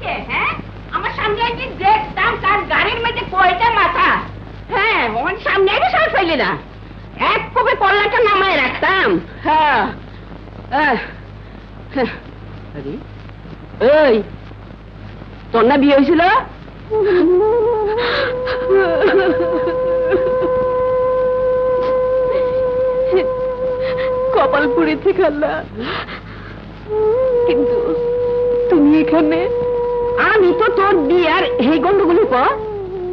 কে হ্যাঁ? আমার সামনে দেখতাম তার গাড়ির মধ্যে কয়টা মাথা? হ্যাঁ ওর সামনে আগে সব ফেলি না এক কোপে কল্লাটা নামায় রাখতাম। হ্যাঁ। এই তোর না বিয়ে হয়েছিল? কপাল পুড়েছে খাল্লা কিন্তু তুমি এখানে আমি তো তোর বিয়ার এই গন্ডগুলি পর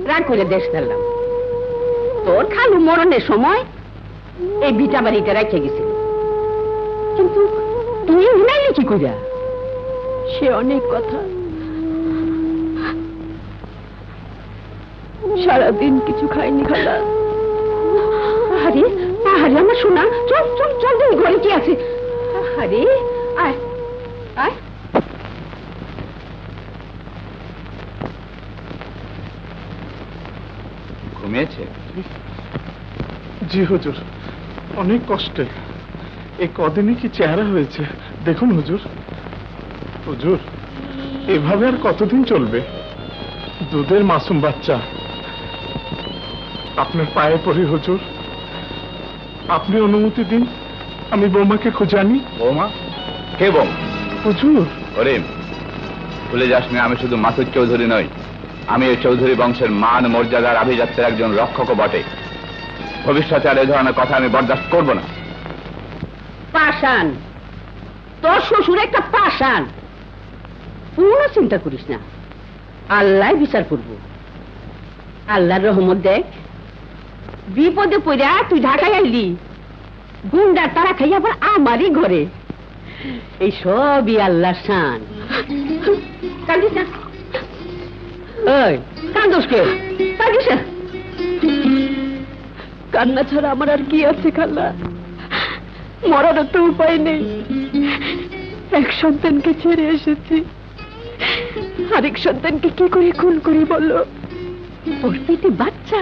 রাগ করে দেশ ফেললাম। তোর খালু মরণের সময় এই বিটা বাড়িতে রেখে গেছিল কিন্তু তুই উনাইলি কি কইরা? সে অনেক কথা। সারাদিন কিছু খাইনি খালা। আরে আরে আমার শোনা চল চল চল ঘরে কি আছে? আরে আয়। ঘুমিয়েছে? জি হুজুর। অনেক কষ্টে। এই কদিনে কি চেহারা হয়েছে? দেখুন হুজুর। হুজুর এভাবে আর কতদিন চলবে? দুধের মাসুম বাচ্চা। আপনার পায়ে পড়ি হুজুর। আপনি অনুমতি দিন আমি বৌমাকে খুঁজে আনি। বৌমা? কে বৌ? হুজুর। ওরে ভুলে যাস না আমি শুধু মাসুদ চৌধুরী নই। আমি এই চৌধুরী বংশের মান মর্যাদার আভিজাত্যের একজন রক্ষকও বটে। ভবিষ্যতে আর এই ধরনের কথা আমি বরদাস্ত করব না। পাশান তোর শ্বশুর একটা পাশান পুরো চিন্তা করিস না। আল্লাহ বিচার করব। আল্লাহর রহমত দেখ। বিপদে পড়া তুই ঢাকায় আইলি। গুন্ডার তারা খাই আবার আমারই ঘরে। এই সবই আল্লাহ শান। কান্দিস না। কান্না ছাড়া আমার আর কি আছে খালা? মরারও তো উপায় নেই। এক সন্তানকে ছেড়ে এসেছি। আরেক সন্তানকে কি করে খুন করি বলো? পেটে বাচ্চা।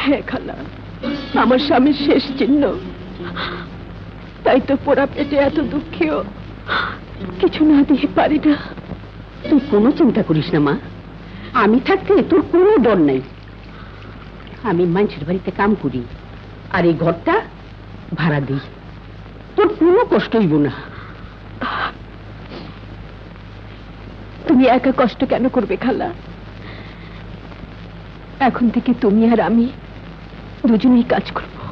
হ্যাঁ খালা, আমার স্বামীর শেষ চিহ্ন। তাই তো পোড়া পেটে এত দুঃখেও কিছু না দিয়ে পারি না। তুই কোনো চিন্তা করিস না, মা। আমি থাকতে তোর কোনো ডর নাই। আমি মানুষের বাড়িতে কাম করি, আর এই ঘরটা ভাড়া দিই। তোর কোনো কষ্ট হইব না। তুমি একা কষ্ট কেন করবে, খালা? এখন থেকে তুমি আর আমি দুজনেই কাজ করব।